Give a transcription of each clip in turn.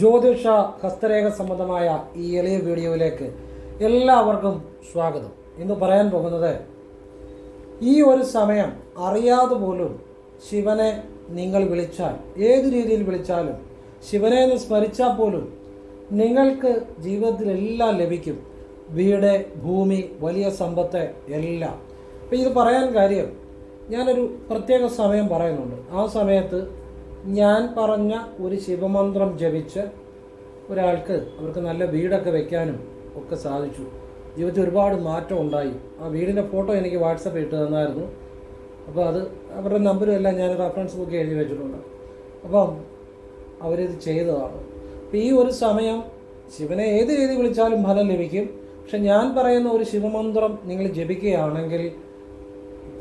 ജ്യോതിഷ ഹസ്തരേഖ സംബന്ധമായ ഈ എളിയ വീഡിയോയിലേക്ക് എല്ലാവർക്കും സ്വാഗതം. ഇന്ന് പറയാൻ പോകുന്നത് ഈ ഒരു സമയം അറിയാതെ പോലും ശിവനെ നിങ്ങൾ വിളിച്ചാൽ ഏത് രീതിയിൽ വിളിച്ചാലും ശിവനെ എന്ന് സ്മരിച്ചാൽ പോലും നിങ്ങൾക്ക് ജീവിതത്തിൽ എല്ലാം ലഭിക്കും. വീട് ഭൂമി വലിയ സമ്പത്ത് എല്ലാം. അപ്പം ഇത് പറയാൻ കാര്യം ഞാനൊരു പ്രത്യേക സമയം പറയുന്നുണ്ട്. ആ സമയത്ത് ഞാൻ പറഞ്ഞ ഒരു ശിവമന്ത്രം ജപിച്ച് ഒരാൾക്ക് അവർക്ക് നല്ല വീടൊക്കെ വെക്കാനും ഒക്കെ സാധിച്ചു. ജീവിതത്തിൽ ഒരുപാട് മാറ്റം ഉണ്ടായി. ആ വീടിന്റെ ഫോട്ടോ എനിക്ക് വാട്സപ്പ് ഇട്ട് തന്നായിരുന്നു. അപ്പോൾ അത് അവരുടെ നമ്പരും എല്ലാം ഞാൻ റെഫറൻസ് ബുക്ക് എഴുതി വെച്ചിട്ടുണ്ട്. അപ്പം അവരിത് ചെയ്തതാണ്. അപ്പം ഈ ഒരു സമയം ശിവനെ ഏത് രീതി വിളിച്ചാലും ഫലം ലഭിക്കും. പക്ഷെ ഞാൻ പറയുന്ന ഒരു ശിവമന്ത്രം നിങ്ങൾ ജപിക്കുകയാണെങ്കിൽ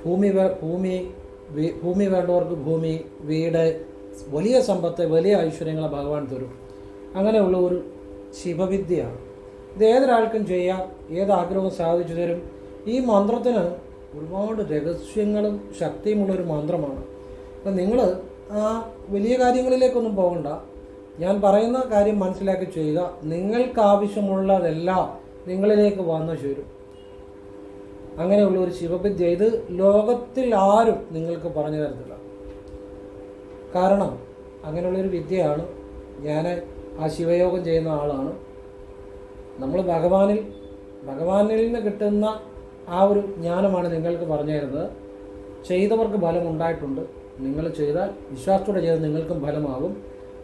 ഭൂമി ഭൂമി ഭൂമി വേണ്ടവർക്ക് ഭൂമി വീട് വലിയ സമ്പത്ത് വലിയ ഐശ്വര്യങ്ങളെ ഭഗവാൻ തരും. അങ്ങനെയുള്ള ഒരു ശിവവിദ്യയാണ്. ഇത് ഏതൊരാൾക്കും ചെയ്യാം ഏതാഗ്രഹവും സാധിച്ചു തരും. ഈ മന്ത്രത്തിന് ഒരുപാട് രഹസ്യങ്ങളും ശക്തിയുമുള്ള ഒരു മന്ത്രമാണ്. അപ്പം നിങ്ങൾ ആ വലിയ കാര്യങ്ങളിലേക്കൊന്നും പോകണ്ട. ഞാൻ പറയുന്ന കാര്യം മനസ്സിലാക്കി ചെയ്യുക. നിങ്ങൾക്ക് ആവശ്യമുള്ളതെല്ലാം നിങ്ങളിലേക്ക് വന്നു ചേരും. അങ്ങനെയുള്ള ഒരു ശിവവിദ്യ ഇത് ലോകത്തിൽ ആരും നിങ്ങൾക്ക് പറഞ്ഞു തരത്തില്ല. കാരണം അങ്ങനെയുള്ളൊരു വിദ്യയാണ് ഞാൻ ആ ശിവയോഗം ചെയ്യുന്ന ആളാണ്. നമ്മൾ ഭഗവാനിൽ ഭഗവാനിൽ നിന്ന് കിട്ടുന്ന ആ ഒരു ജ്ഞാനമാണ് നിങ്ങൾക്ക് പറഞ്ഞു തരുന്നത്. ചെയ്തവർക്ക് ഫലം ഉണ്ടായിട്ടുണ്ട്. നിങ്ങൾ ചെയ്താൽ വിശ്വാസത്തോടെ ചെയ്ത് നിങ്ങൾക്കും ഫലമാകും.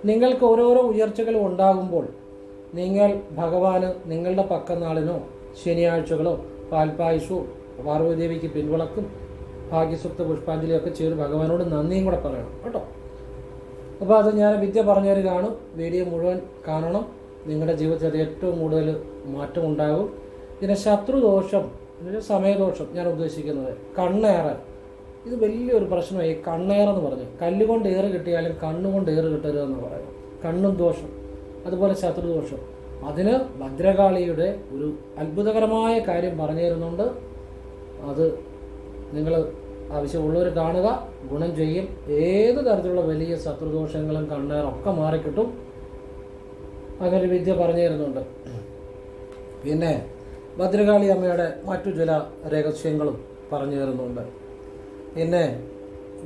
നിങ്ങൾക്ക് ഓരോരോ ഉയർച്ചകളും ഉണ്ടാകുമ്പോൾ നിങ്ങൾ ഭഗവാന് നിങ്ങളുടെ പക്കനാളിനോ ശനിയാഴ്ചകളോ പാൽപ്പായസോ പാർവതീദേവിക്ക് പിൻവിളക്കും ഭാഗ്യസുപ്ത പുഷ്പാഞ്ജലിയൊക്കെ ചെയ്ത് ഭഗവാനോട് നന്ദിയും കൂടെ പറയണം. കേട്ടോ? അപ്പോൾ അത് ഞാൻ വിദ്യ പറഞ്ഞു കാണും. വീഡിയോ മുഴുവൻ കാണണം. നിങ്ങളുടെ ജീവിതത്തിൽ അത് ഏറ്റവും കൂടുതൽ മാറ്റം മാറ്റമുണ്ടാകും. പിന്നെ ശത്രുദോഷം സമയദോഷം ഞാൻ ഉദ്ദേശിക്കുന്നത്. കണ്ണേറ് ഇത് വലിയൊരു പ്രശ്നമായി. കണ്ണേറെന്ന് പറഞ്ഞു. കല്ലുകൊണ്ട് ഏറ് കിട്ടിയാലും കണ്ണുകൊണ്ട് ഏറ് കിട്ടരുതെന്ന് പറയുന്നത് കണ്ണും ദോഷം. അതുപോലെ ശത്രുദോഷം. അതിന് ഭദ്രകാളിയുടെ ഒരു അത്ഭുതകരമായ കാര്യം പറഞ്ഞു തരുന്നുണ്ട് അത് നിങ്ങൾ ആവശ്യമുള്ളവർ കാണുക ഗുണം ചെയ്യും. ഏത് തരത്തിലുള്ള വലിയ ശത്രുദോഷങ്ങളും കണ്ണേറൊക്കെ മാറിക്കിട്ടും. അങ്ങനെ വിദ്യ പറഞ്ഞു തരുന്നുണ്ട് പിന്നെ ഭദ്രകാളി അമ്മയുടെ മറ്റു ചില രഹസ്യങ്ങളും പറഞ്ഞു തരുന്നുണ്ട് പിന്നെ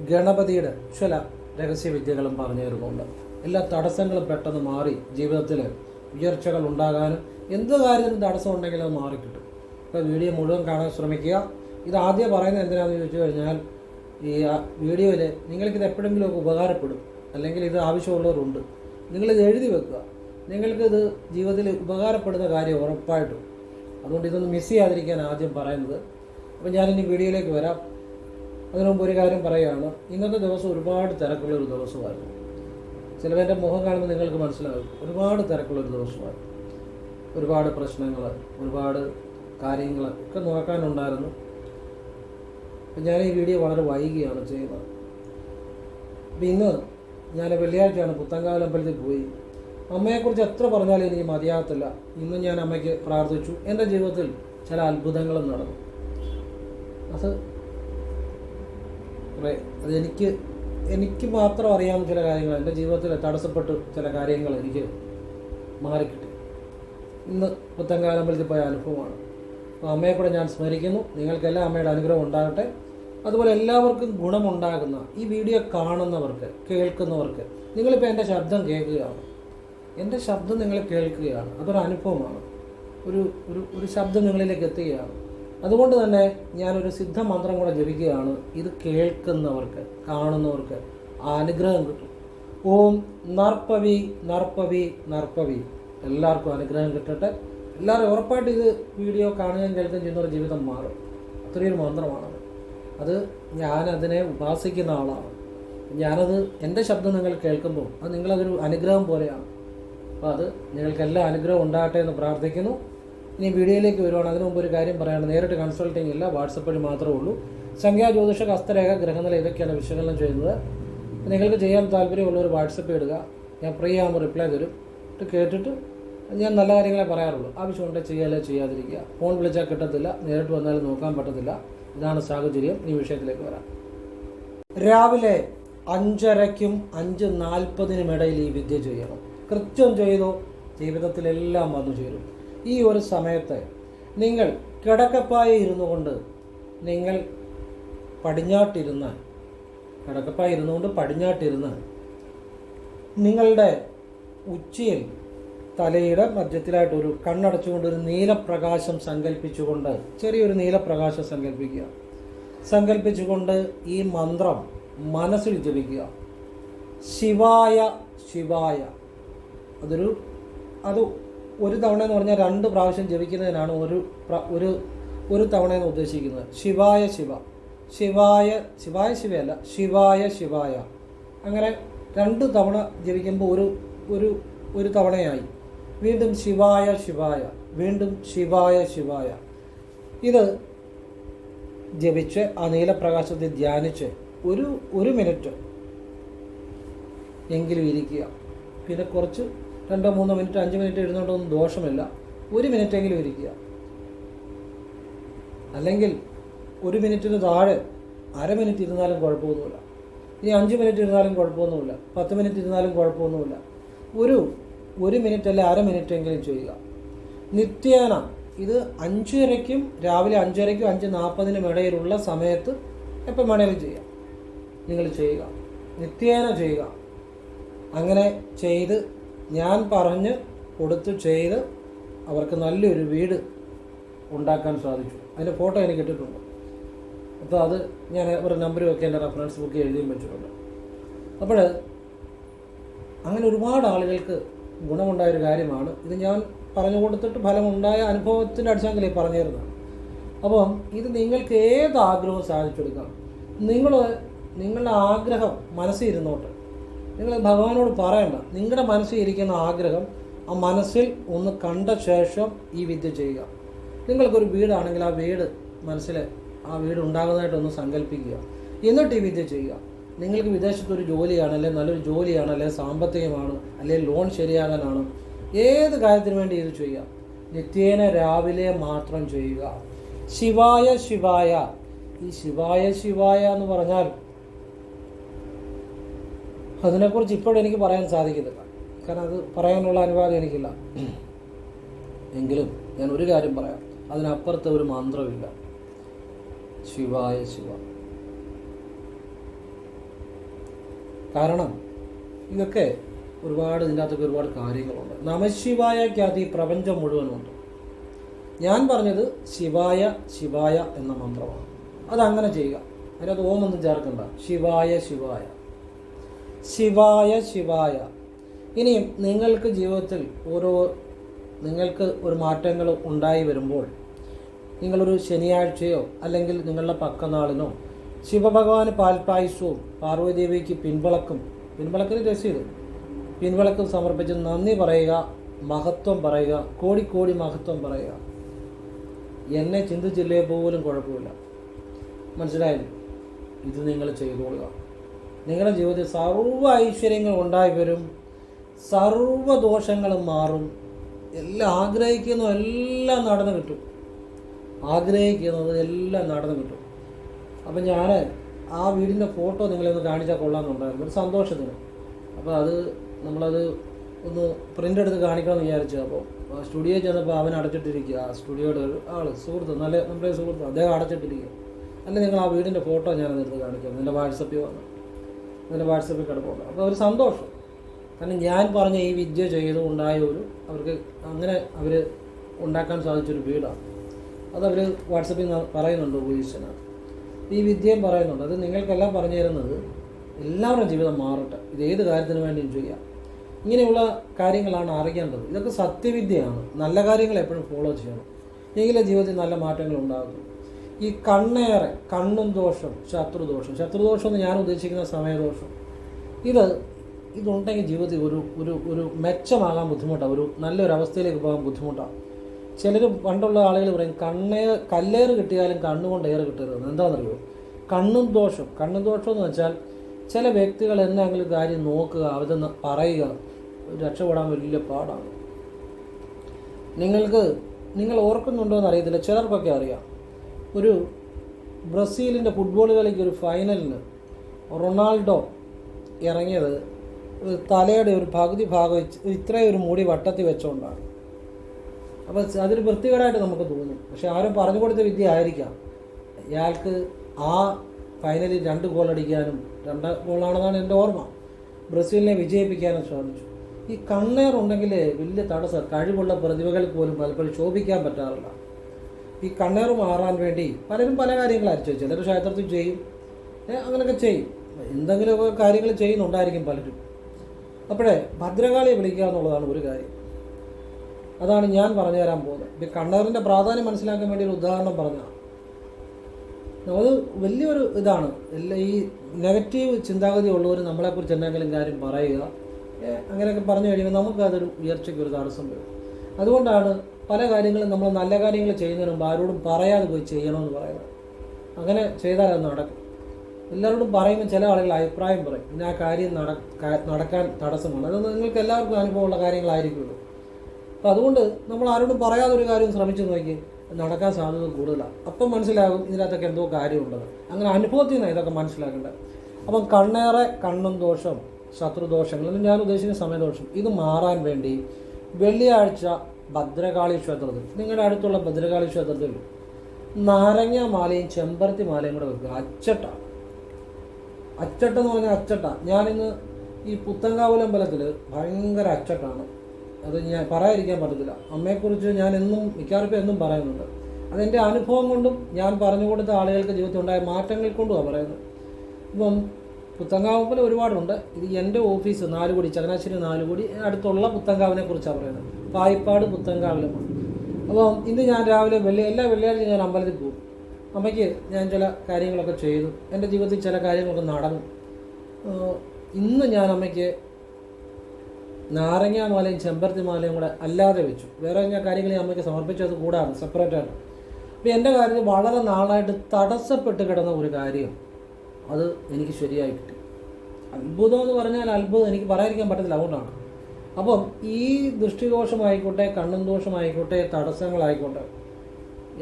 ഗണപതിയുടെ ചില രഹസ്യവിദ്യകളും പറഞ്ഞു തരുന്നുണ്ട് എല്ലാ തടസ്സങ്ങളും പെട്ടെന്ന് മാറി ജീവിതത്തിൽ ഉയർച്ചകൾ ഉണ്ടാകാനും എന്ത് കാര്യത്തിനും തടസ്സം ഉണ്ടെങ്കിലും അത് മാറിക്കിട്ടും. അപ്പോൾ വീഡിയോ മുഴുവൻ കാണാൻ ശ്രമിക്കുക. ഇത് ആദ്യം പറയുന്നത് എന്തിനാണെന്ന് ചോദിച്ചു കഴിഞ്ഞാൽ ഈ വീഡിയോയിൽ ഇത് എപ്പോഴെങ്കിലും ഉപകാരപ്പെടും. അല്ലെങ്കിൽ ഇത് ആവശ്യമുള്ളവരുണ്ട്. നിങ്ങളിത് എഴുതി വെക്കുക. നിങ്ങൾക്കിത് ജീവിതത്തിൽ ഉപകാരപ്പെടുന്ന കാര്യം ഉറപ്പായിട്ടും. അതുകൊണ്ട് ഇതൊന്ന് മിസ് ചെയ്യാതിരിക്കാൻ ആദ്യം പറയുന്നത്. അപ്പം ഞാനിനി വീഡിയോയിലേക്ക് വരാം. അതിനു മുമ്പ് ഒരു കാര്യം പറയുകയാണ്. ഇന്നത്തെ ദിവസം ഒരുപാട് തിരക്കുള്ള ഒരു ദിവസമായിരുന്നു. ചിലവന്റെ മുഖം കാണുമ്പോൾ നിങ്ങൾക്ക് മനസ്സിലാകും. ഒരുപാട് തിരക്കുള്ള ഒരു ഒരുപാട് പ്രശ്നങ്ങൾ ഒരുപാട് കാര്യങ്ങൾ ഒക്കെ നോക്കാനുണ്ടായിരുന്നു. അപ്പം ഞാൻ ഈ വീഡിയോ വളരെ വൈകിയാണ് ചെയ്യുന്നത്. അപ്പം ഇന്ന് ഞാൻ വെള്ളിയാഴ്ചയാണ് പുത്തങ്കാവൽ അമ്പലത്തിൽ പോയി. അമ്മയെക്കുറിച്ച് എത്ര പറഞ്ഞാലും എനിക്ക് മതിയാകത്തില്ല. ഇന്ന് ഞാൻ അമ്മയ്ക്ക് പ്രാർത്ഥിച്ചു. എന്റെ ജീവിതത്തിൽ ചില അത്ഭുതങ്ങളും നടന്നു. അത് കുറേ അത് എനിക്ക് എനിക്ക് മാത്രം അറിയാവുന്ന ചില കാര്യങ്ങൾ എന്റെ ജീവിതത്തിൽ തടസ്സപ്പെട്ട് ചില കാര്യങ്ങൾ എനിക്ക് മാറിക്കിട്ടി. ഇന്ന് പുത്തങ്കാലമ്പലത്തിൽ പോയ അനുഭവമാണ്. അമ്മയെ കൂടെ ഞാൻ സ്മരിക്കുന്നു. നിങ്ങൾക്കെല്ലാം അമ്മയുടെ അനുഗ്രഹം ഉണ്ടാകട്ടെ. അതുപോലെ എല്ലാവർക്കും ഗുണമുണ്ടാകുന്ന ഈ വീഡിയോ കാണുന്നവർക്ക് കേൾക്കുന്നവർക്ക് നിങ്ങളിപ്പോൾ എന്റെ ശബ്ദം കേൾക്കുകയാണ്. എന്റെ ശബ്ദം നിങ്ങൾ കേൾക്കുകയാണ്. അതൊരു അനുഭവമാണ്. ഒരു ഒരു ഒരു ശബ്ദം നിങ്ങളിലേക്ക് എത്തുകയാണ്. അതുകൊണ്ട് തന്നെ ഞാനൊരു സിദ്ധ മന്ത്രം കൂടെ ജപിക്കുകയാണ്. ഇത് കേൾക്കുന്നവർക്ക് കാണുന്നവർക്ക് അനുഗ്രഹം കിട്ടും. ഓം നർപ്പവി നർപ്പവി നർപ്പവി. എല്ലാവർക്കും അനുഗ്രഹം കിട്ടട്ടെ. എല്ലാവരും ഉറപ്പായിട്ട് ഇത് വീഡിയോ കാണുകയും കേൾക്കുകയും ചെയ്യുന്നവരുടെ ജീവിതം മാറും. അത്രയൊരു മന്ത്രമാണ് അത്. ഞാനതിനെ ഉപാസിക്കുന്ന ആളാണ്. ഞാനത് എന്റെ ശബ്ദം നിങ്ങൾ കേൾക്കുമ്പോൾ അത് നിങ്ങളതൊരു അനുഗ്രഹം പോലെയാണ്. അപ്പോൾ അത് നിങ്ങൾക്കെല്ലാം അനുഗ്രഹം ഉണ്ടാകട്ടെ എന്ന് പ്രാർത്ഥിക്കുന്നു. ഇനി വീഡിയോയിലേക്ക് വരുവാണ്. അതിനു മുമ്പ് ഒരു കാര്യം പറയാണ് നേരിട്ട് കൺസൾട്ടിങ് ഇല്ല. വാട്സപ്പ് വഴി മാത്രമേ ഉള്ളൂ. സംഖ്യാ ജ്യോതിഷ ഹസ്തരേഖ ഗ്രഹനില ഇതൊക്കെയാണ് വിശകലനം ചെയ്യുന്നത്. നിങ്ങൾക്ക് ചെയ്യാൻ താല്പര്യമുള്ളവർ വാട്സപ്പ് ഇടുക. ഞാൻ ഫ്രീ ആകുമ്പോൾ റിപ്ലൈ തരും. കേട്ടിട്ട് ഞാൻ നല്ല കാര്യങ്ങളെ പറയാറുള്ളൂ. ആവശ്യമുണ്ടെങ്കിൽ ചെയ്യാലേ ചെയ്യാതിരിക്കുക. ഫോൺ വിളിച്ചാൽ കിട്ടത്തില്ല നേരിട്ട് വന്നാലും നോക്കാൻ പറ്റത്തില്ല. ഇതാണ് സാഹചര്യം. ഈ വിഷയത്തിലേക്ക് വരാം. രാവിലെ അഞ്ചരയ്ക്കും അഞ്ച് നാൽപ്പതിനും ഇടയിൽ ഈ വിദ്യ ചെയ്യണം. കൃത്യം ചെയ്തു ജീവിതത്തിലെല്ലാം വന്നു ചേരും. ഈ ഒരു സമയത്ത് നിങ്ങൾ കിടക്കപ്പായി ഇരുന്നു കൊണ്ട് നിങ്ങൾ പടിഞ്ഞാട്ടിരുന്ന് കിടക്കപ്പായി ഇരുന്നുകൊണ്ട് പടിഞ്ഞാട്ടിരുന്ന് നിങ്ങളുടെ ഉച്ചിയിൽ തലയുടെ മധ്യത്തിലായിട്ട് ഒരു കണ്ണടച്ചുകൊണ്ട് ഒരു നീലപ്രകാശം സങ്കല്പിച്ചുകൊണ്ട് ചെറിയൊരു നീലപ്രകാശം സങ്കല്പിക്കുക സങ്കല്പിച്ചുകൊണ്ട് ഈ മന്ത്രം മനസ്സിൽ ജപിക്കുക. ശിവായ ശിവായ. അതൊരു അത് ഒരു തവണ എന്ന് പറഞ്ഞാൽ രണ്ട് പ്രാവശ്യം ജപിക്കുന്നതിനാണ് ഒരു ഒരു ഒരു തവണ എന്ന് ഉദ്ദേശിക്കുന്നത്. ശിവായ ശിവ. ശിവായ ശിവായ ശിവയല്ല. ശിവായ ശിവായ. അങ്ങനെ രണ്ട് തവണ ജപിക്കുമ്പോൾ ഒരു ഒരു ഒരു തവണയായി. വീണ്ടും ശിവായ ശിവായ വീണ്ടും ശിവായ ശിവായ. ഇത് ജപിച്ച് ആ നീലപ്രകാശത്തെ ധ്യാനിച്ച് ഒരു ഒരു മിനിറ്റ് എങ്കിലും ഇരിക്കുക. പിന്നെ കുറച്ച് രണ്ടോ മൂന്നോ മിനിറ്റ് അഞ്ച് മിനിറ്റ് ഇരുന്നുകൊണ്ടൊന്നും ദോഷമില്ല. ഒരു മിനിറ്റ് എങ്കിലും ഇരിക്കുക. അല്ലെങ്കിൽ ഒരു മിനിറ്റിന് താഴെ അര മിനിറ്റ് ഇരുന്നാലും കുഴപ്പമൊന്നുമില്ല. ഇനി അഞ്ച് മിനിറ്റ് ഇരുന്നാലും കുഴപ്പമൊന്നുമില്ല. പത്ത് മിനിറ്റ് ഇരുന്നാലും കുഴപ്പമൊന്നുമില്ല. ഒരു ഒരു മിനിറ്റ് അല്ല അര മിനിറ്റ് എങ്കിലും ചെയ്യുക. നിത്യേന ഇത് അഞ്ചരയ്ക്കും രാവിലെ അഞ്ചരയ്ക്കും അഞ്ച് നാൽപ്പതിനും ഇടയിലുള്ള സമയത്ത് എപ്പം വേണേലും ചെയ്യാം. നിങ്ങൾ ചെയ്യുക. നിത്യേന ചെയ്യുക. അങ്ങനെ ചെയ്ത് ഞാൻ പറഞ്ഞ് കൊടുത്ത് ചെയ്ത് അവർക്ക് നല്ലൊരു വീട് ഉണ്ടാക്കാൻ സാധിച്ചു. അതിന്റെ ഫോട്ടോ എനിക്ക് ഇട്ടിട്ടുണ്ട് അപ്പോൾ അത് ഞാൻ ഒരു നമ്പറും ഒക്കെ എന്റെ റെഫറൻസ് ബുക്ക് എഴുതിയും വെച്ചിട്ടുണ്ട്. അപ്പോൾ അങ്ങനെ ഒരുപാട് ആളുകൾക്ക് ഗുണമുണ്ടായ ഒരു കാര്യമാണ്. ഇത് ഞാൻ പറഞ്ഞു കൊടുത്തിട്ട് ഫലമുണ്ടായ അനുഭവത്തിന്റെ അടിസ്ഥാനത്തിൽ പറഞ്ഞു തരുന്നതാണ് അപ്പം ഇത് നിങ്ങൾക്ക് ഏത് ആഗ്രഹവും സാധിച്ചെടുക്കാം. നിങ്ങൾ നിങ്ങളുടെ ആഗ്രഹം മനസ്സിൽ ഇരുന്നോട്ട്. നിങ്ങൾ ഭഗവാനോട് പറയണ്ട. നിങ്ങളുടെ മനസ്സിൽ ഇരിക്കുന്ന ആഗ്രഹം ആ മനസ്സിൽ ഒന്ന് കണ്ട ശേഷം ഈ വിദ്യ ചെയ്യുക. നിങ്ങൾക്കൊരു വീടാണെങ്കിൽ ആ വീട് മനസ്സിൽ ആ വീട് ഉണ്ടാകുന്നതായിട്ടൊന്ന് സങ്കല്പിക്കുക. എന്നിട്ട് ഈ വിദ്യ ചെയ്യുക. നിങ്ങൾക്ക് വിദേശത്തൊരു ജോലിയാണ് അല്ലെങ്കിൽ നല്ലൊരു ജോലിയാണ് അല്ലെങ്കിൽ സാമ്പത്തികമാണ് അല്ലെങ്കിൽ ലോൺ ശരിയാകാനാണ് ഏത് കാര്യത്തിന് വേണ്ടി ഇത് ചെയ്യുക? നിത്യേന രാവിലെ മാത്രം ചെയ്യുക. ശിവായ ശിവായ. ഈ ശിവായ ശിവായ എന്ന് പറഞ്ഞാൽ അതിനെക്കുറിച്ച് ഇപ്പോഴും എനിക്ക് പറയാൻ സാധിക്കുന്നില്ല. കാരണം അത് പറയാനുള്ള അനുവാദം എനിക്കില്ല. എങ്കിലും ഞാൻ ഒരു കാര്യം പറയാം. അതിനപ്പുറത്തെ ഒരു മന്ത്രമില്ല. ശിവായ ശിവ കാരണം ഇതൊക്കെ ഒരുപാട് ഇതിന്റെ അകത്തൊക്കെ ഒരുപാട് കാര്യങ്ങളുണ്ട്. നമശിവായക്കകത്ത് ഈ പ്രപഞ്ചം മുഴുവനുണ്ട് ഞാൻ പറഞ്ഞത് ശിവായ ശിവായ എന്ന മന്ത്രമാണ്. അതങ്ങനെ ചെയ്യുക. അതിനകത്ത് ഓമൊന്നും ചേർക്കണ്ട. ശിവായ ശിവായ. ശിവായ ശിവായ. ഇനിയും നിങ്ങൾക്ക് ജീവിതത്തിൽ ഓരോ നിങ്ങൾക്ക് ഒരു മാറ്റങ്ങൾ ഉണ്ടായി വരുമ്പോൾ നിങ്ങളൊരു ശനിയാഴ്ചയോ അല്ലെങ്കിൽ നിങ്ങളുടെ പക്കനാളിനോ ശിവഭഗവാന് പാൽപ്പായസവും പാർവതീദേവിക്ക് പിൻവിളക്കും. പിൻവിളക്കിന് രസീത് പിൻവിളക്കും സമർപ്പിച്ച് നന്ദി പറയുക മഹത്വം പറയുക കോടിക്കോടി മഹത്വം പറയുക. എന്നെ ചിന്തിച്ചില്ലേ പോലും കുഴപ്പമില്ല. മനസ്സിലായില്ലേ? ഇത് നിങ്ങൾ ചെയ്തോളുക. നിങ്ങളുടെ ജീവിതത്തിൽ സർവ ഐശ്വര്യങ്ങൾ ഉണ്ടായി വരും. സർവ ദോഷങ്ങളും മാറും. എല്ലാം ആഗ്രഹിക്കുന്നതും എല്ലാം നടന്നു കിട്ടും. ആഗ്രഹിക്കുന്നത് എല്ലാം നടന്നു കിട്ടും. അപ്പം ഞാൻ ആ വീടിന്റെ ഫോട്ടോ നിങ്ങളെ ഒന്ന് കാണിച്ചാൽ കൊള്ളാമെന്നുണ്ടായിരുന്നു. ഒരു സന്തോഷത്തിന്. അപ്പോൾ അത് നമ്മളത് ഒന്ന് പ്രിന്റ് എടുത്ത് കാണിക്കണമെന്ന് വിചാരിച്ചു. അപ്പോൾ സ്റ്റുഡിയോയിൽ ചെന്നപ്പോൾ അവൻ അടച്ചിട്ടിരിക്കുക ആ സ്റ്റുഡിയോയുടെ ഒരു ആൾ സുഹൃത്ത് നല്ല നമ്മുടെ സുഹൃത്ത് അദ്ദേഹം അടച്ചിട്ടിരിക്കുക അല്ല നിങ്ങൾ ആ വീടിന്റെ ഫോട്ടോ ഞാൻ എടുത്ത് കാണിക്കാം. നിന്റെ വാട്സപ്പിൽ വന്ന്. നിന്റെ വാട്സപ്പിൽ കിടപ്പുണ്ട് അപ്പോൾ ഒരു സന്തോഷം. കാരണം ഞാൻ പറഞ്ഞ ഈ വിദ്യ ചെയ്തുകൊണ്ടായ ഒരു അവർക്ക് അങ്ങനെ അവർ ഉണ്ടാക്കാൻ സാധിച്ചൊരു വീടാണ്. അത് അവർ വാട്സപ്പിൽ പറയുന്നുണ്ട് ഉപയോഗിച്ചതിനകത്ത് ഈ വിദ്യയും പറയുന്നുണ്ട്. അത് നിങ്ങൾക്കെല്ലാം പറഞ്ഞു തരുന്നത് എല്ലാവരുടെ ജീവിതം മാറട്ടെ. ഇത് ഏത് കാര്യത്തിന് വേണ്ടിയും ചെയ്യാം. ഇങ്ങനെയുള്ള കാര്യങ്ങളാണ് അറിയേണ്ടത്. ഇതൊക്കെ സത്യവിദ്യയാണ്. നല്ല കാര്യങ്ങൾ എപ്പോഴും ഫോളോ ചെയ്യണം. എങ്കിലേ ജീവിതത്തിൽ നല്ല മാറ്റങ്ങൾ ഉണ്ടാകും. ഈ കണ്ണേറെ കണ്ണും ദോഷം ശത്രുദോഷം ശത്രുദോഷം എന്ന് ഞാൻ ഉദ്ദേശിക്കുന്ന സമയദോഷം. ഇത് ഇതുണ്ടെങ്കിൽ ജീവിതത്തിൽ ഒരു ഒരു ഒരു മെച്ചമാകാൻ ബുദ്ധിമുട്ടാണ് ഒരു നല്ലൊരു അവസ്ഥയിലേക്ക് പോകാൻ ബുദ്ധിമുട്ടാണ് ചിലർ പണ്ടുള്ള ആളുകൾ പറയും കണ്ണേ കല്ലേറ് കിട്ടിയാലും കണ്ണുകൊണ്ട് ഏറ് കിട്ടരുത്. എന്താണെന്നറിയോ? കണ്ണും ദോഷം കണ്ണും ദോഷം എന്ന് വെച്ചാൽ ചില വ്യക്തികൾ എന്തെങ്കിലും കാര്യം നോക്കുക അവരെന്ന് പറയുക രക്ഷപ്പെടാൻ വലിയ പാടാണ്. നിങ്ങൾക്ക് നിങ്ങൾ ഓർക്കുന്നുണ്ടോ എന്ന് അറിയത്തില്ല. ചിലർക്കൊക്കെ അറിയാം. ഒരു ബ്രസീലിന്റെ ഫുട്ബോൾ കളിക്ക് ഒരു ഫൈനലിന് റൊണാൾഡോ ഇറങ്ങിയത് തലയുടെ ഒരു പകുതി ഭാഗം ഇത്രയും ഒരു മുടി വട്ടത്തിൽ വെച്ചുകൊണ്ടാണ് അപ്പോൾ അതൊരു വൃത്തികേടായിട്ട് നമുക്ക് തോന്നും. പക്ഷെ ആരും പറഞ്ഞു കൊടുത്ത വിദ്യ ആയിരിക്കാം. ഇയാൾക്ക് ആ ഫൈനലിൽ രണ്ട് ഗോൾ അടിക്കാനും രണ്ട് ഗോളാണെന്നാണ് എന്റെ ഓർമ്മ. ബ്രസീലിനെ വിജയിപ്പിക്കാനും സാധിച്ചു. ഈ കണ്ണേർ ഉണ്ടെങ്കിൽ വലിയ തടസ്സം കഴിവുള്ള പ്രതിഭകൾ പോലും പലപ്പോഴും ശോഭിക്കാൻ പറ്റാറില്ല. ഈ കണ്ണേർ മാറാൻ വേണ്ടി പലരും പല കാര്യങ്ങൾ അരച്ചു ചിലർ ക്ഷേത്രത്തിൽ ചെയ്യും. അങ്ങനെയൊക്കെ ചെയ്യും. എന്തെങ്കിലുമൊക്കെ കാര്യങ്ങൾ ചെയ്യുന്നുണ്ടായിരിക്കും പലരും. അപ്പോഴേ ഭദ്രകാളിയെ വിളിക്കുക എന്നുള്ളതാണ് ഒരു കാര്യം. അതാണ് ഞാൻ പറഞ്ഞു തരാൻ പോകുന്നത്. ഇത് കണ്ണേറിന്റെ പ്രാധാന്യം മനസ്സിലാക്കാൻ വേണ്ടി ഒരു ഉദാഹരണം പറഞ്ഞതാണ് അത് വലിയൊരു ഇതാണ്. എല്ലാ ഈ നെഗറ്റീവ് ചിന്താഗതി ഉള്ളവർ നമ്മളെക്കുറിച്ച് എന്തെങ്കിലും കാര്യം പറയുക അങ്ങനെയൊക്കെ പറഞ്ഞു കഴിയുമ്പോൾ നമുക്ക് അതൊരു ഉയർച്ചയ്ക്ക് ഒരു തടസ്സം വരും. അതുകൊണ്ടാണ് പല കാര്യങ്ങളും നമ്മൾ നല്ല കാര്യങ്ങൾ ചെയ്യുന്നതിന് മുമ്പ് ആരോടും പറയാതെ പോയി ചെയ്യണമെന്ന് പറയുന്നത്. അങ്ങനെ ചെയ്താൽ അത് നടക്കും. എല്ലാവരോടും പറയുമ്പോൾ ചില ആളുകൾ അഭിപ്രായം പറയും. പിന്നെ ആ കാര്യം നടക്കാൻ തടസ്സമാണ്. അതൊന്നും നിങ്ങൾക്ക് എല്ലാവർക്കും അനുഭവമുള്ള കാര്യങ്ങളായിരിക്കുമല്ലോ. അപ്പം അതുകൊണ്ട് നമ്മൾ ആരോടും പറയാതൊരു കാര്യം ശ്രമിച്ചു നോക്കി നടക്കാൻ സാധ്യത കൂടുതലാണ് അപ്പം മനസ്സിലാകും ഇതിനകത്തൊക്കെ എന്തോ കാര്യമുണ്ടെന്ന് അങ്ങനെ അനുഭവത്തിൽ നിന്നാണ് ഇതൊക്കെ മനസ്സിലാക്കേണ്ടത്. അപ്പം കണ്ണേറെ കണ്ണും ദോഷം ശത്രുദോഷങ്ങൾ അല്ലെങ്കിൽ ഞാൻ ഉദ്ദേശിക്കുന്ന സമയദോഷം ഇത് മാറാൻ വേണ്ടി വെള്ളിയാഴ്ച ഭദ്രകാളി ക്ഷേത്രത്തിൽ നിങ്ങളുടെ അടുത്തുള്ള ഭദ്രകാളി ക്ഷേത്രത്തിൽ നാരങ്ങ മാലയും ചെമ്പരത്തി മാലയും കൂടെ വെക്കുക. അച്ചട്ടാണ് അച്ചട്ട. എന്ന് പറഞ്ഞാൽ അച്ചട്ട. ഞാനിന്ന് ഈ പുത്തങ്കാവുലമ്പലത്തിൽ ഭയങ്കര അച്ചട്ടാണ്. അത് ഞാൻ പറയാതിരിക്കാൻ പറ്റത്തില്ല. അമ്മയെക്കുറിച്ച് ഞാൻ എന്നും മിക്കവാറും എന്നും പറയുന്നുണ്ട്. അതെന്റെ അനുഭവം കൊണ്ടും ഞാൻ പറഞ്ഞു കൊടുത്ത ആളുകൾക്ക് ജീവിതത്തിൽ ഉണ്ടായ മാറ്റങ്ങൾ കൊണ്ടുമാണ് പറയുന്നത്. ഇപ്പം പുത്തങ്കാവമ്പലം ഒരുപാടുണ്ട്. ഇത് എന്റെ ഓഫീസ് നാലുകൂടി ചങ്ങനാശ്ശേരി നാലുകൂടി അടുത്തുള്ള പുത്തങ്കാവിനെ കുറിച്ചാണ് പറയുന്നത്. പായിപ്പാട് പുത്തങ്കാവിലമാണ് അപ്പം ഇന്ന് ഞാൻ രാവിലെ വെള്ളി എല്ലാ വെള്ളിയാഴ്ച ഞാൻ അമ്പലത്തിൽ പോകും. അമ്മയ്ക്ക് ഞാൻ ചില കാര്യങ്ങളൊക്കെ ചെയ്തു. എന്റെ ജീവിതത്തിൽ ചില കാര്യങ്ങളൊക്കെ നടന്നു. ഇന്ന് ഞാൻ അമ്മയ്ക്ക് നാരങ്ങ മാലയും ചെമ്പരത്തി മാലയും കൂടെ അല്ലാതെ വെച്ചു. വേറെ ഞാൻ കാര്യങ്ങൾ ഞാൻ അമ്മയ്ക്ക് സമർപ്പിച്ചത് കൂടാണ് സെപ്പറേറ്റാണ് അപ്പോൾ എന്റെ കാര്യത്തിൽ വളരെ നാളായിട്ട് തടസ്സപ്പെട്ട് കിടന്ന ഒരു കാര്യം. അത് എനിക്ക് ശരിയായി കിട്ടി. അത്ഭുതം എന്ന് പറഞ്ഞാൽ അത്ഭുതം. എനിക്ക് പറയാതിരിക്കാൻ പറ്റത്തില്ല അതുകൊണ്ടാണ്. അപ്പം ഈ ദൃഷ്ടിദോഷമായിക്കോട്ടെ കണ്ണും ദോഷമായിക്കോട്ടെ തടസ്സങ്ങളായിക്കോട്ടെ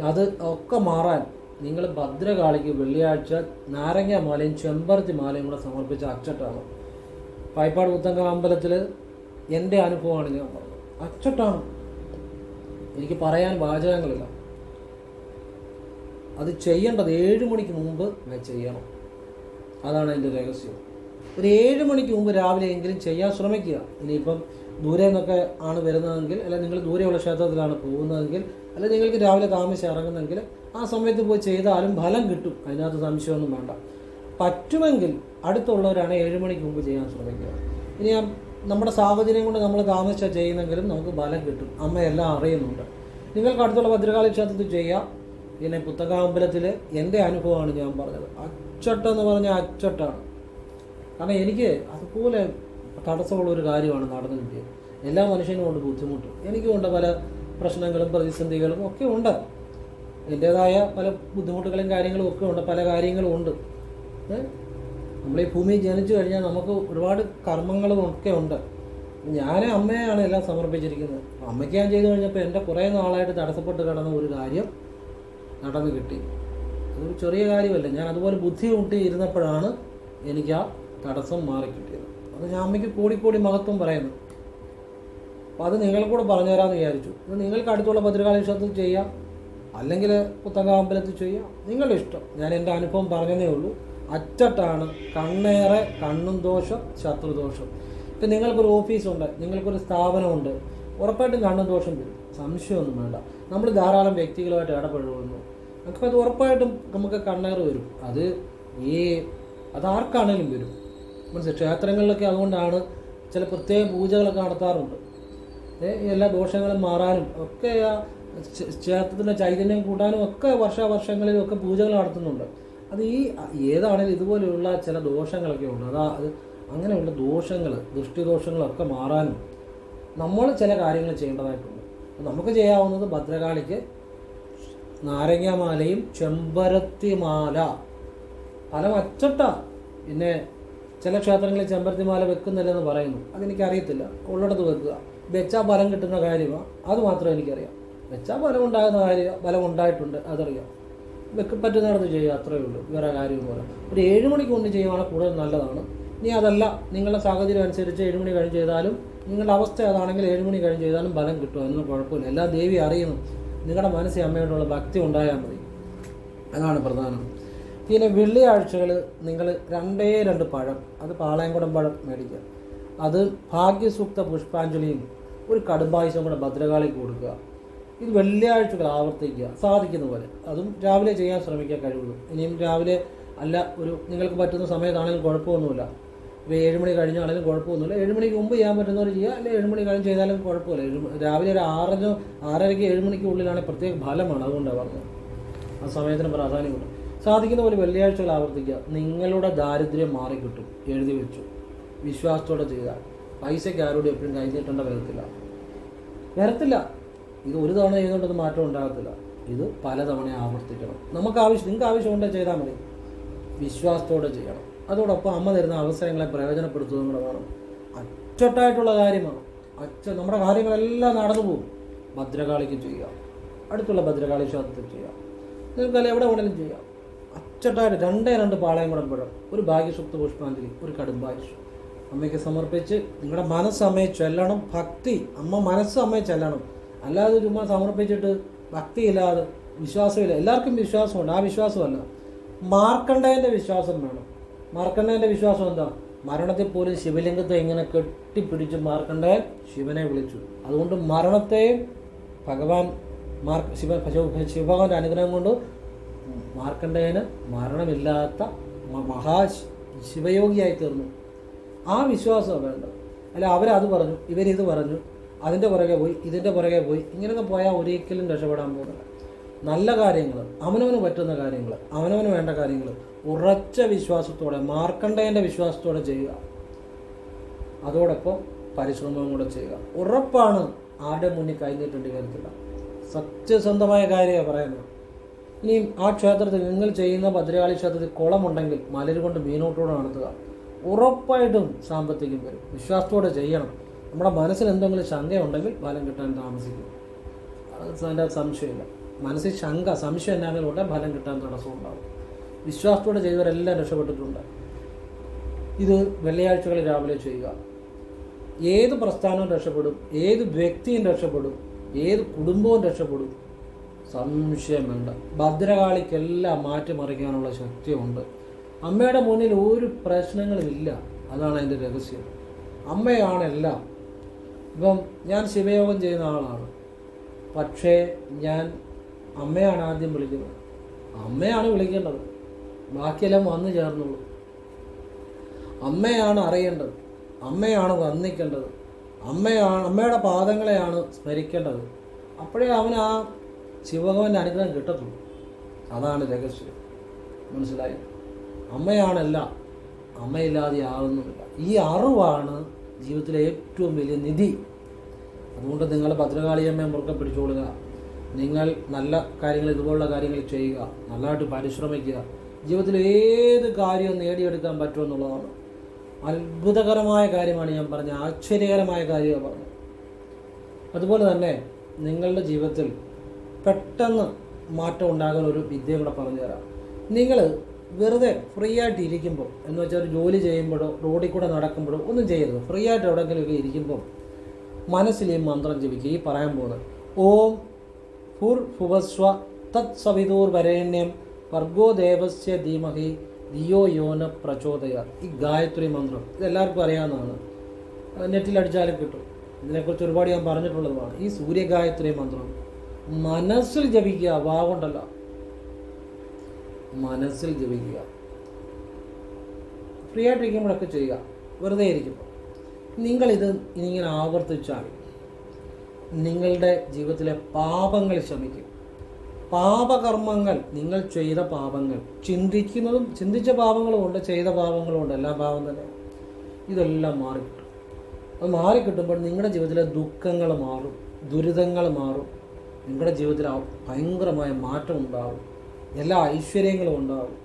അത് ഒക്കെ മാറാൻ നിങ്ങൾ ഭദ്രകാളിക്ക് വെള്ളിയാഴ്ച നാരങ്ങ മാലയും ചെമ്പരത്തി മാലയും കൂടെ സമർപ്പിച്ച അച്ചട്ടാണ്. പായ്പാട് പുത്തങ്ക അമ്പലത്തിൽ എന്റെ അനുഭവമാണ് ഞാൻ പറഞ്ഞത്. അച്ചട്ടാണ്. എനിക്ക് പറയാൻ വാചകങ്ങളില്ല. അത് ചെയ്യേണ്ടത് ഏഴ് മണിക്ക് മുമ്പ് ഞാൻ ചെയ്യണം. അതാണ് എന്റെ രഹസ്യം. ഒരു ഏഴ് മണിക്ക് മുമ്പ് രാവിലെ എങ്കിലും ചെയ്യാൻ ശ്രമിക്കുക. ഇനിയിപ്പം ദൂരെ നിന്നൊക്കെ ആണ് വരുന്നതെങ്കിൽ അല്ലെങ്കിൽ നിങ്ങൾ ദൂരെയുള്ള ക്ഷേത്രത്തിലാണ് പോകുന്നതെങ്കിൽ അല്ലെങ്കിൽ നിങ്ങൾക്ക് രാവിലെ താമസിച്ച് ഇറങ്ങുന്നെങ്കിൽ ആ സമയത്ത് പോയി ചെയ്താലും ഫലം കിട്ടും. അതിനകത്ത് സംശയമൊന്നും വേണ്ട. പറ്റുമെങ്കിൽ അടുത്തുള്ളവരാണ് ഏഴ് മണിക്ക് മുമ്പ് ചെയ്യാൻ ശ്രമിക്കുക. ഇനി ആ നമ്മുടെ സാഹചര്യം കൊണ്ട് നമ്മൾ താമസിച്ചാൽ ചെയ്യുന്നെങ്കിലും നമുക്ക് ബലം കിട്ടും. അമ്മയെല്ലാം അറിയുന്നുണ്ട്. നിങ്ങൾക്ക് അടുത്തുള്ള ഭദ്രകാളി ക്ഷേത്രത്തിൽ ചെയ്യാം. പിന്നെ പുത്തകാമ്പലത്തിൽ എന്റെ അനുഭവമാണ് ഞാൻ പറഞ്ഞത്. അച്ചട്ട എന്ന് പറഞ്ഞാൽ അച്ചട്ടാണ്. കാരണം എനിക്ക് അതുപോലെ തടസ്സമുള്ള ഒരു കാര്യമാണ് നടന്നു കിട്ടിയത് എല്ലാ മനുഷ്യനും കൊണ്ട് ബുദ്ധിമുട്ടും. എനിക്കും ഉണ്ട് പല പ്രശ്നങ്ങളും പ്രതിസന്ധികളും ഒക്കെ ഉണ്ട്. എന്റേതായ പല ബുദ്ധിമുട്ടുകളും കാര്യങ്ങളും ഒക്കെ ഉണ്ട്. പല കാര്യങ്ങളും ഉണ്ട്? നമ്മൾ ഈ ഭൂമിയിൽ ജനിച്ചു കഴിഞ്ഞാൽ നമുക്ക് ഒരുപാട് കർമ്മങ്ങളും ഒക്കെ ഉണ്ട്. ഞാൻ അമ്മയാണ് എല്ലാം സമർപ്പിച്ചിരിക്കുന്നത്. അമ്മയ്ക്ക് ഞാൻ ചെയ്തു കഴിഞ്ഞപ്പോൾ എന്റെ കുറേ നാളായിട്ട് തടസ്സപ്പെട്ട് കിടന്ന ഒരു കാര്യം നടന്നു കിട്ടി. അതൊരു ചെറിയ കാര്യമല്ല. ഞാൻ അതുപോലെ ബുദ്ധി മുട്ടി ഇരുന്നപ്പോഴാണ് എനിക്ക് ആ തടസ്സം മാറിക്കിട്ടിയത് അത് ഞാൻ അമ്മയ്ക്ക് കൂടി കൂടി മഹത്വം പറയുന്നു. അപ്പോൾ അത് നിങ്ങൾക്കൂടെ പറഞ്ഞു തരാമെന്ന് വിചാരിച്ചു. ഇത് നിങ്ങൾക്ക് അടുത്തുള്ള ഭദ്രകാളി ക്ഷേത്രത്തിൽ ചെയ്യാം. അല്ലെങ്കിൽ പുത്തങ്ക അമ്പലത്തിൽ ചെയ്യാം. നിങ്ങളുടെ ഇഷ്ടം. ഞാൻ എന്റെ അനുഭവം പറഞ്ഞതേ ഉള്ളൂ. അച്ചട്ടാണ് കണ്ണേറെ കണ്ണും ദോഷം ശത്രുദോഷം ഇപ്പം നിങ്ങൾക്കൊരു ഓഫീസുണ്ട് നിങ്ങൾക്കൊരു സ്ഥാപനമുണ്ട് ഉറപ്പായിട്ടും കണ്ണും ദോഷം വരും. സംശയമൊന്നും വേണ്ട. നമ്മൾ ധാരാളം വ്യക്തികളുമായിട്ട് ഇടപെടുന്നു നമുക്ക് അത് ഉറപ്പായിട്ടും നമുക്ക് കണ്ണേറ് വരും. അത് ഈ അത് ആർക്കാണേലും വരും. മനസ്സിലായി ക്ഷേത്രങ്ങളിലൊക്കെ അതുകൊണ്ടാണ് ചില പ്രത്യേക പൂജകളൊക്കെ നടത്താറുണ്ട്. എല്ലാ ദോഷങ്ങളും മാറാനും ഒക്കെ ആ ക്ഷേ- ക്ഷേത്രത്തിന്റെ ചൈതന്യം കൂട്ടാനും ഒക്കെ വർഷാവർഷങ്ങളിലും ഒക്കെ പൂജകൾ നടത്തുന്നുണ്ട്. അത് ഈ ഏതാണേലും ഇതുപോലെയുള്ള ചില ദോഷങ്ങളൊക്കെ ഉണ്ട്. അതാ അത് അങ്ങനെയുള്ള ദോഷങ്ങൾ ദൃഷ്ടിദോഷങ്ങളൊക്കെ മാറാനും നമ്മൾ ചില കാര്യങ്ങൾ ചെയ്യേണ്ടതായിട്ടുണ്ട്. നമുക്ക് ചെയ്യാവുന്നത് ഭദ്രകാളിക്ക് നാരങ്ങാമാലയും ചെമ്പരത്തിമാല. പല അച്ചട്ട. പിന്നെ ചില ക്ഷേത്രങ്ങളിൽ ചെമ്പരത്തിമാല വെക്കുന്നില്ലെന്ന് പറയുന്നു. അതെനിക്കറിയത്തില്ല. ഉള്ളിടത്ത് വെക്കുക. വെച്ചാൽ ഫലം കിട്ടുന്ന കാര്യമാണ് അത് മാത്രമേ എനിക്കറിയാം. വെച്ചാൽ ഫലം ഉണ്ടാകുന്ന കാര്യം ഫലം ഉണ്ടായിട്ടുണ്ട്. അതറിയാം. വെക്ക് പറ്റുന്നിടത്ത് ചെയ്യുക അത്രയേ ഉള്ളൂ. വേറെ കാര്യം പോലെ ഒരു ഏഴ് മണിക്ക് കൊണ്ട് ചെയ്യുവാണെങ്കിൽ കൂടുതൽ നല്ലതാണ്. ഇനി അതല്ല നിങ്ങളുടെ സാഹചര്യം അനുസരിച്ച് ഏഴ് മണി കഴിഞ്ഞ് ചെയ്താലും നിങ്ങളുടെ അവസ്ഥ അതാണെങ്കിൽ ഏഴ് മണി കഴിഞ്ഞ് ചെയ്താലും ഫലം കിട്ടും അതിനൊന്നും കുഴപ്പമില്ല. എല്ലാ ദേവി അറിയുന്നു. നിങ്ങളുടെ മനസ്സിൽ അമ്മയോടുള്ള ഭക്തി ഉണ്ടായാൽ മതി. അതാണ് പ്രധാനം. പിന്നെ വെള്ളിയാഴ്ചകൾ നിങ്ങൾ രണ്ടേ രണ്ട് പഴം അത് പാളയംകുടം പഴം മേടിക്കുക. അത് ഭാഗ്യസൂക്ത പുഷ്പാഞ്ജലിയും ഒരു കടുംബായുസം കൂടെ ഭദ്രകാളിക്ക് കൊടുക്കുക. ഇത് വെള്ളിയാഴ്ചകൾ ആവർത്തിക്കുക സാധിക്കുന്ന പോലെ. അതും രാവിലെ ചെയ്യാൻ ശ്രമിക്കാൻ കഴിവുള്ളൂ. ഇനിയും രാവിലെ അല്ല ഒരു നിങ്ങൾക്ക് പറ്റുന്ന സമയത്താണെങ്കിലും കുഴപ്പമൊന്നുമില്ല. ഇപ്പോൾ ഏഴ് മണി കഴിഞ്ഞാണെങ്കിലും കുഴപ്പമൊന്നുമില്ല. ഏഴ് മണിക്ക് മുമ്പ് ചെയ്യാൻ പറ്റുന്നവർ ചെയ്യുക അല്ലെങ്കിൽ ഏഴ് മണി കഴിഞ്ഞ് ചെയ്താലും കുഴപ്പമില്ല. രാവിലെ ഒരു ആറരോ ആറരയ്ക്ക് ഏഴ് മണിക്ക് ഉള്ളിലാണെങ്കിൽ പ്രത്യേക ഫലമാണ് അതുകൊണ്ടാണ് പറഞ്ഞത്. ആ സമയത്തിന് പ്രാധാന്യമുണ്ട് സാധിക്കുന്ന പോലെ വെള്ളിയാഴ്ചകൾ ആവർത്തിക്കുക. നിങ്ങളുടെ ദാരിദ്ര്യം മാറിക്കിട്ടും. എഴുതി വെച്ചു. വിശ്വാസത്തോടെ ചെയ്താൽ. പൈസയ്ക്ക് ആരോടും എപ്പോഴും കൈ നീട്ടേണ്ട വരത്തില്ല വരത്തില്ല. ഇത് ഒരു തവണ ചെയ്തുകൊണ്ടത് മാറ്റം ഉണ്ടാകത്തില്ല. ഇത് പലതവണ ആവർത്തിക്കണം. നമുക്ക് ആവശ്യം നിങ്ങൾക്ക് ആവശ്യമുണ്ടെങ്കിൽ ചെയ്താൽ മതി. വിശ്വാസത്തോടെ ചെയ്യണം. അതോടൊപ്പം അമ്മ തരുന്ന അവസരങ്ങളെ പ്രയോജനപ്പെടുത്തുക കൂടെ വേണം. അച്ചട്ടായിട്ടുള്ള കാര്യമാണ് അച്ച നമ്മുടെ കാര്യങ്ങളെല്ലാം നടന്നു പോകും. ഭദ്രകാളിക്ക് ചെയ്യാം. അടുത്തുള്ള ഭദ്രകാളി ക്ഷേത്രത്തിൽ ചെയ്യാം. നിങ്ങൾക്ക് എവിടെ വേണമെങ്കിലും ചെയ്യാം. അച്ചട്ടായിട്ട് രണ്ടേ രണ്ട് പാളയം കൂടെ കുടമ്പഴം ഒരു ഭാഗ്യസുപ്ത പുഷ്പാഞ്ജലി ഒരു കടുംബായുഷ്. അമ്മയ്ക്ക് സമർപ്പിച്ച് നിങ്ങളുടെ മനസ്സ് അമ്മയെ ചൊല്ലണം. ഭക്തി അമ്മ മനസ്സ് അമ്മയെ ചെല്ലണം. അല്ലാതെ ചുമ്മാ സമർപ്പിച്ചിട്ട് ഭക്തിയില്ലാതെ വിശ്വാസമില്ല. എല്ലാവർക്കും വിശ്വാസമുണ്ട്. ആ വിശ്വാസമല്ല. മാർക്കണ്ഡേയന്റെ വിശ്വാസം വേണം. മാർക്കണ്ഡേയന്റെ വിശ്വാസം എന്താ? മരണത്തിൽ പോലും ശിവലിംഗത്തെ ഇങ്ങനെ കെട്ടിപ്പിടിച്ച് മാർക്കണ്ഡേയൻ ശിവനെ വിളിച്ചു. അതുകൊണ്ട് മരണത്തെയും ഭഗവാൻ മാർ ശിവ- ശിവഭഗവാന്റെ അനുഗ്രഹം കൊണ്ട് മാർക്കണ്ഡേയന് മരണമില്ലാത്ത മഹാ ശിവയോഗിയായി തീർന്നു. ആ വിശ്വാസമാണ് വേണ്ടത് അല്ല അവരത് പറഞ്ഞു ഇവരിത് പറഞ്ഞു. അതിന്റെ പുറകെ പോയി ഇതിന്റെ പുറകെ പോയി ഇങ്ങനെയൊക്കെ പോയാൽ ഒരിക്കലും രക്ഷപ്പെടാൻ പോകുന്നില്ല. നല്ല കാര്യങ്ങൾ അവനവന് പറ്റുന്ന കാര്യങ്ങൾ അവനവന് വേണ്ട കാര്യങ്ങൾ ഉറച്ച വിശ്വാസത്തോടെ മാർക്കണ്ടേന്റെ വിശ്വാസത്തോടെ ചെയ്യുക. അതോടൊപ്പം പരിശ്രമവും കൂടെ ചെയ്യുക. ഉറപ്പാണ് ആരുടെ മുന്നിൽ കഴിഞ്ഞിട്ടുണ്ട് കാര്യത്തില്ല സത്യസന്ധമായ കാര്യമാണ് പറയുന്നത്. ഇനി ആ ക്ഷേത്രത്തിൽ നിങ്ങൾ ചെയ്യുന്ന ഭദ്രകാളി ക്ഷേത്രത്തിൽ കുളമുണ്ടെങ്കിൽ മലര് കൊണ്ട് മീനോട്ടോടെ നടത്തുക. ഉറപ്പായിട്ടും സാമ്പത്തികം വരും. വിശ്വാസത്തോടെ ചെയ്യണം. നമ്മുടെ മനസ്സിൽ എന്തെങ്കിലും ശങ്കയുണ്ടെങ്കിൽ ഫലം കിട്ടാൻ താമസിക്കും. അത് അതിന്റെ സംശയമില്ല. മനസ്സിൽ ശങ്ക സംശയം എന്നാലും ഉണ്ടെങ്കിൽ ഫലം കിട്ടാൻ തടസ്സം ഉണ്ടാകും വിശ്വാസത്തോടെ ചെയ്തവരെല്ലാം രക്ഷപ്പെട്ടിട്ടുണ്ട്. ഇത് വെള്ളിയാഴ്ചകളിൽ രാവിലെ ചെയ്യുക. ഏത് പ്രസ്ഥാനവും രക്ഷപ്പെടും ഏത് വ്യക്തിയും രക്ഷപ്പെടും ഏത് കുടുംബവും രക്ഷപ്പെടും. സംശയമുണ്ട് ഭദ്രകാളിക്കെല്ലാം മാറ്റിമറിക്കാനുള്ള ശക്തിയുണ്ട്. അമ്മയുടെ മുന്നിൽ ഒരു പ്രശ്നങ്ങളുമില്ല അതാണ് അതിന്റെ രഹസ്യം. അമ്മയാണ് എല്ലാം. ഇപ്പം ഞാൻ ശിവയോഗം ചെയ്യുന്ന ആളാണ്. പക്ഷേ ഞാൻ അമ്മയാണ് ആദ്യം വിളിക്കുന്നത്. അമ്മയാണ് വിളിക്കേണ്ടത്. ബാക്കിയെല്ലാം വന്നു ചേർന്നുള്ളൂ. അമ്മയാണ് അറിയേണ്ടത്. അമ്മയാണ് വന്നിക്കേണ്ടത് അമ്മയാണ് അമ്മയുടെ പാദങ്ങളെയാണ് സ്മരിക്കേണ്ടത്. അപ്പോഴേ അവന് ആ ശിവഭഗവന്റെ അനുഗ്രഹം കിട്ടത്തുള്ളൂ. അതാണ് രഹസ്യം. മനസ്സിലായി? അമ്മയാണല്ല അമ്മയില്ലാതെ ആകുന്നുമില്ല ഈ അറിവാണ് ജീവിതത്തിലെ ഏറ്റവും വലിയ നിധി. അതുകൊണ്ട് നിങ്ങൾ ഭദ്രകാളിയമ്മയെ മുറുക്കെ പിടിച്ചുകൊള്ളുക നിങ്ങൾ നല്ല കാര്യങ്ങൾ ഇതുപോലുള്ള കാര്യങ്ങൾ ചെയ്യുക. നല്ലതായിട്ട് പരിശ്രമിക്കുക. ജീവിതത്തിൽ ഏത് കാര്യവും നേടിയെടുക്കാൻ പറ്റുമെന്നുള്ളതാണ് അത്ഭുതകരമായ കാര്യമാണ് ഞാൻ പറഞ്ഞത്. ആശ്ചര്യകരമായ കാര്യമാണ് പറഞ്ഞത്. അതുപോലെ തന്നെ നിങ്ങളുടെ ജീവിതത്തിൽ പെട്ടെന്ന് മാറ്റം ഉണ്ടാകുന്ന ഒരു വിദ്യ കൂടെ പറഞ്ഞു തരാം നിങ്ങൾ വെറുതെ ഫ്രീ ആയിട്ട് ഇരിക്കുമ്പോൾ എന്ന് വെച്ചാൽ ഒരു ജോലി ചെയ്യുമ്പോഴോ റോഡിൽ കൂടെ നടക്കുമ്പോഴോ ഒന്നും ചെയ്യരുത്. ഫ്രീ ആയിട്ട് എവിടെയെങ്കിലുമൊക്കെ ഇരിക്കുമ്പോൾ മനസ്സിൽ ഈ മന്ത്രം ജപിക്കുക. ഈ പറയാൻ പോകുന്നത് ഓം ഫുർ ഫുവസ്വ തത് സവിതൂർ വരേണ്യം വർഗോ ദേവസ്യ ധീമഹി ദിയോ യോന പ്രചോദയ. ഈ ഗായത്രി മന്ത്രം ഇതെല്ലാവർക്കും അറിയാവുന്നതാണ്. നെറ്റിലടിച്ചാലും കിട്ടും. ഇതിനെക്കുറിച്ച് ഒരുപാട് ഞാൻ പറഞ്ഞിട്ടുള്ളതുമാണ്. ഈ സൂര്യഗായത്രി മന്ത്രം മനസ്സിൽ ജപിക്കുക വാഗൊണ്ടല്ല മനസ്സിൽ ജപിക്കുക. ഫ്രീ ആയിട്ടിരിക്കുമ്പോഴൊക്കെ ചെയ്യുക. വെറുതെ ഇരിക്കുമ്പോൾ. നിങ്ങളിത് ഇനിങ്ങനെ ആവർത്തിച്ചാൽ നിങ്ങളുടെ ജീവിതത്തിലെ പാപങ്ങൾ ശമിക്കും. പാപകർമ്മങ്ങൾ നിങ്ങൾ ചെയ്ത പാപങ്ങൾ ചിന്തിക്കുന്നതും ചിന്തിച്ച പാപങ്ങളും ഉണ്ട് ചെയ്ത പാപങ്ങളും ഉണ്ട് എല്ലാ പാപം തന്നെ. ഇതെല്ലാം മാറിക്കിട്ടും. അത് മാറിക്കിട്ടുമ്പോൾ നിങ്ങളുടെ ജീവിതത്തിലെ ദുഃഖങ്ങൾ മാറും ദുരിതങ്ങൾ മാറും. നിങ്ങളുടെ ജീവിതത്തിൽ ഭയങ്കരമായ മാറ്റം ഉണ്ടാകും എല്ലാ ഐശ്വര്യങ്ങളും ഉണ്ടാകും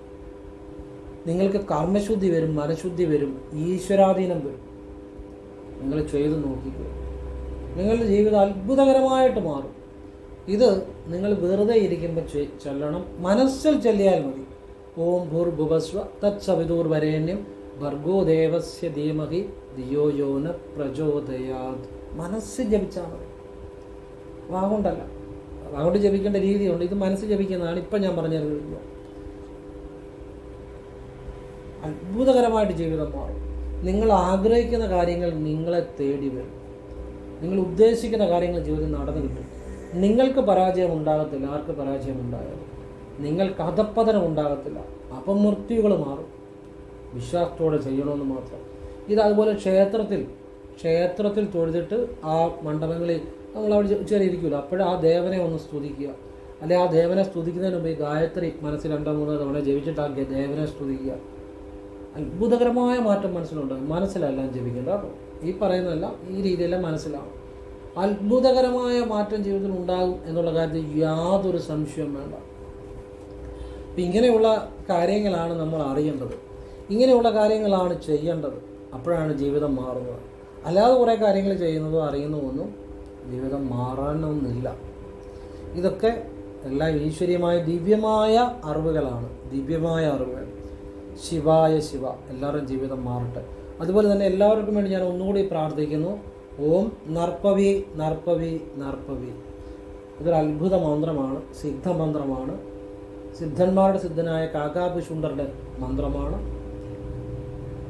നിങ്ങൾക്ക് കർമ്മശുദ്ധി വരും മനഃശുദ്ധി വരും ഈശ്വരാധീനം വരും. നിങ്ങൾ ചെയ്ത് നോക്കിക്കുക നിങ്ങളുടെ ജീവിതം അത്ഭുതകരമായിട്ട് മാറും. ഇത് നിങ്ങൾ വെറുതെ ഇരിക്കുമ്പോൾ ചെ- ചെല്ലണം. മനസ്സിൽ ചെല്ലിയാൽ മതി. ഓം ഭൂർ ഭുവസ്വ തത് സവിതൂർ വരേണ്യം ഭർഗോ ദേവസ്യ ധീമഹി ദിയോ യോന പ്രചോദയാത്. മനസ്സ് ജപിച്ചാൽ മതി. വാഗുണ്ടല്ല വാഗുണ്ട് ജപിക്കേണ്ട രീതിയുണ്ട്. ഇത് മനസ്സ് ജപിക്കുന്നതാണ് ഇപ്പം ഞാൻ പറഞ്ഞ അത്ഭുതകരമായിട്ട് ജീവിതം മാറും. നിങ്ങൾ ആഗ്രഹിക്കുന്ന കാര്യങ്ങൾ നിങ്ങളെ തേടി വരും. നിങ്ങൾ ഉദ്ദേശിക്കുന്ന കാര്യങ്ങൾ ജീവിതം നടന്നു കിട്ടും. നിങ്ങൾക്ക് പരാജയം ഉണ്ടാകത്തില്ല ആർക്ക് പരാജയം ഉണ്ടായാലും. നിങ്ങൾക്ക് അധപ്പതനം ഉണ്ടാകത്തില്ല. അപമൃത്യുകൾ മാറും. വിശ്വാസത്തോടെ ചെയ്യണമെന്ന് മാത്രം. ഇത് അതുപോലെ ക്ഷേത്രത്തിൽ ക്ഷേത്രത്തിൽ തൊഴുതിട്ട് ആ മണ്ഡപങ്ങളിൽ നമ്മൾ അവിടെ ചെറിയിരിക്കുമല്ലോ അപ്പോഴും ആ ദേവനെ ഒന്ന് സ്തുതിക്കുക. അല്ലെ ആ ദേവനെ സ്തുതിക്കുന്നതിന് മുമ്പ് ഈ ഗായത്രി മനസ്സിൽ രണ്ടോ മൂന്നോ തവണ ജപിച്ചിട്ട് ആ ദേവനെ സ്തുതിക്കുക. അത്ഭുതകരമായ മാറ്റം മനസ്സിലുണ്ടാകും. മനസ്സിലെല്ലാം ജപിക്കേണ്ട കേട്ടോ ഈ പറയുന്നതെല്ലാം ഈ രീതിയിലെല്ലാം മനസ്സിലാവും അത്ഭുതകരമായ മാറ്റം ജീവിതത്തിൽ ഉണ്ടാകും എന്നുള്ള കാര്യത്തിൽ യാതൊരു സംശയവും വേണ്ട. അപ്പം ഇങ്ങനെയുള്ള കാര്യങ്ങളാണ് നമ്മൾ അറിയേണ്ടത്. ഇങ്ങനെയുള്ള കാര്യങ്ങളാണ് ചെയ്യേണ്ടത്. അപ്പോഴാണ് ജീവിതം മാറുന്നത്. അല്ലാതെ കുറേ കാര്യങ്ങൾ ചെയ്യുന്നതോ അറിയുന്നതോ ഒന്നും ജീവിതം മാറാനൊന്നുമില്ല. ഇതൊക്കെ എല്ലാം ഈശ്വരീയമായ ദിവ്യമായ അറിവുകളാണ്. ദിവ്യമായ അറിവുകൾ. ശിവായ ശിവ. എല്ലാവരുടെയും ജീവിതം മാറട്ടെ. അതുപോലെ തന്നെ എല്ലാവർക്കും വേണ്ടി ഞാൻ ഒന്നുകൂടി പ്രാർത്ഥിക്കുന്നു. ഓം നർപ്പവി നർപ്പവി നർപ്പവി. ഇതൊരു അത്ഭുത മന്ത്രമാണ്. സിദ്ധമന്ത്രമാണ് സിദ്ധന്മാരുടെ സിദ്ധനായ കാക്കാപുശുണ്ടറുടെ മന്ത്രമാണ്.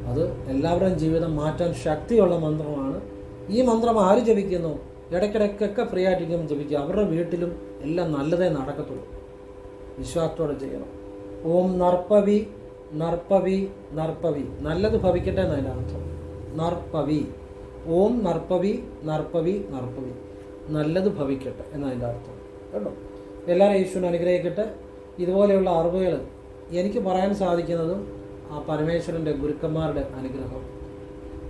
അത് എല്ലാവരുടെയും ജീവിതം മാറ്റാൻ ശക്തിയുള്ള മന്ത്രമാണ്. ഈ മന്ത്രം ആര് ജപിക്കുന്നു? ഇടയ്ക്കിടയ്ക്കൊക്കെ ഫ്രീ ആയിട്ടിരിക്കുമ്പോൾ ജപിക്കുക. അവരുടെ വീട്ടിലും എല്ലാം നല്ലതേ നടക്കത്തുള്ളൂ. വിശ്വാസത്തോടെ ചെയ്യണം. ഓം നർപ്പവി നർപ്പവി നർപ്പവി. നല്ലത് ഭവിക്കട്ടെ എന്നതിന്റെ അർത്ഥം. നർപ്പവി. ഓം നർപ്പവി നർപ്പവി നർപ്പവി. നല്ലത് ഭവിക്കട്ടെ എന്നതിന്റെ അർത്ഥം. കേട്ടോ? എല്ലാവരും യേശുവിനെ അനുഗ്രഹിക്കട്ടെ. ഇതുപോലെയുള്ള അറിവുകൾ എനിക്ക് പറയാൻ സാധിക്കുന്നതും ആ പരമേശ്വരന്റെ ഗുരുക്കന്മാരുടെ അനുഗ്രഹം.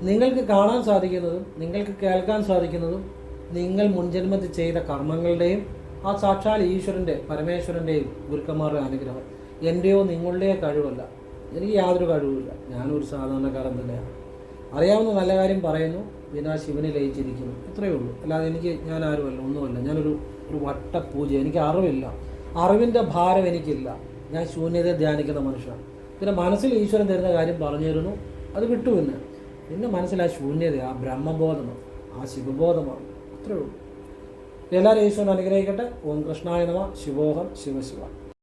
നിങ്ങൾക്ക് കാണാൻ സാധിക്കുന്നതും നിങ്ങൾക്ക് കേൾക്കാൻ സാധിക്കുന്നതും നിങ്ങൾ മുൻജന്മത്തിൽ ചെയ്ത കർമ്മങ്ങളുടെയും ആ സാക്ഷാൽ ഈശ്വരന്റെ പരമേശ്വരന്റെയും ഗുരുക്കന്മാരുടെ അനുഗ്രഹം. എന്റെയോ നിങ്ങളുടെയോ കഴിവല്ല. എനിക്ക് യാതൊരു കഴിവുമില്ല. ഞാനൊരു സാധാരണക്കാരൻ തന്നെയാണ്. അറിയാവുന്ന നല്ല കാര്യം പറയുന്നു. പിന്നെ ശിവനെ ലയിച്ചിരിക്കുന്നു. ഇത്രയേ ഉള്ളൂ. അല്ലാതെ എനിക്ക് ഞാൻ ആരുമല്ല ഒന്നുമല്ല. ഞാനൊരു ഒരു വട്ടപൂജ എനിക്ക് അറിവില്ല. അറിവിന്റെ ഭാരം എനിക്കില്ല. ഞാൻ ശൂന്യതയെ ധ്യാനിക്കുന്ന മനുഷ്യനാണ്. പിന്നെ മനസ്സിൽ ഈശ്വരൻ തരുന്ന കാര്യം പറഞ്ഞു തരുന്നു. അത് വിട്ടു പിന്നെ പിന്നെ മനസ്സിൽ ആ ശൂന്യത ആ ബ്രഹ്മബോധമാണ് ആ ശിവബോധമാണ്. അത്രയേ ഉള്ളൂ. എല്ലാവരും ഈശ്വരൻ അനുഗ്രഹിക്കട്ടെ. ഓം കൃഷ്ണായ നമ. ശിവോഹം. ശിവശിവ.